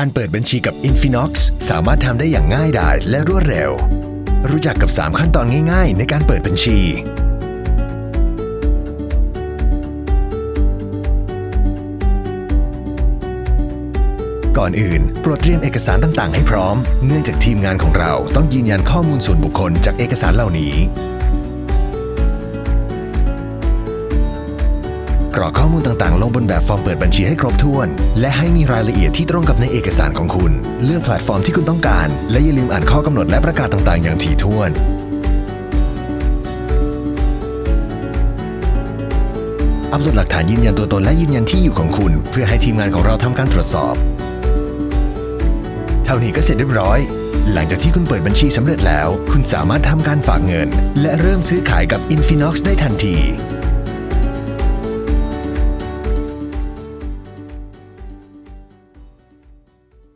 การเปิดบัญชีกับ Infinox สามารถทำได้อย่างง่ายดายและรวดเร็ว รู้จักกับ 3 ขั้นตอนง่าย ๆ ในการเปิดบัญชี ก่อนอื่น โปรดเตรียมเอกสารต่างๆ ให้พร้อม เนื่องจากทีมงานของเราต้องยืนยันข้อมูลส่วนบุคคลจากเอกสารเหล่านี้ กรอกข้อมูลต่างๆ ลงบนแบบฟอร์มเปิดบัญชีให้ครบถ้วน และให้มีรายละเอียดที่ตรงกับในเอกสารของคุณ เลือกแพลตฟอร์มที่คุณต้องการ และอย่าลืมอ่านข้อกำหนดและประกาศต่างๆ อย่างถี่ถ้วนอัปโหลดหลักฐานยืนยันตัวตนและยืนยันที่อยู่ของคุณ เพื่อให้ทีมงานของเราทำการตรวจสอบ เท่านี้ก็เสร็จเรียบร้อย หลังจากที่คุณเปิดบัญชีสำเร็จแล้ว คุณสามารถทำการฝากเงิน และเริ่มซื้อขายกับ Infinox ได้ทันที